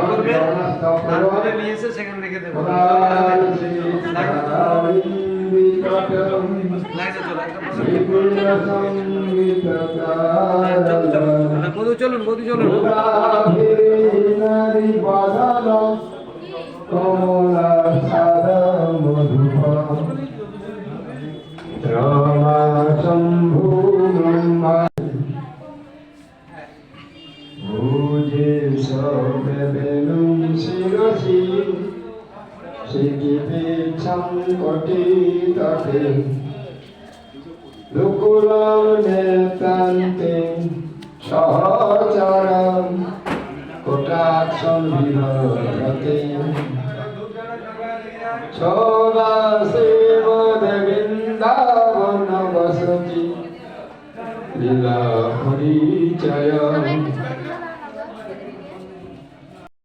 করবে। লাইনে চলো একটা পদক্ষেপ চলুন রমা শম্ভু ভুজে সবেলুম শিরসি শিখিতে সংকটি তটে লুকুলম নেতান্তে সহচরম কোটাক্ষম বিভরতে ছোবাসেব বৃন্দাবন বসতি, লীলা পরিচয়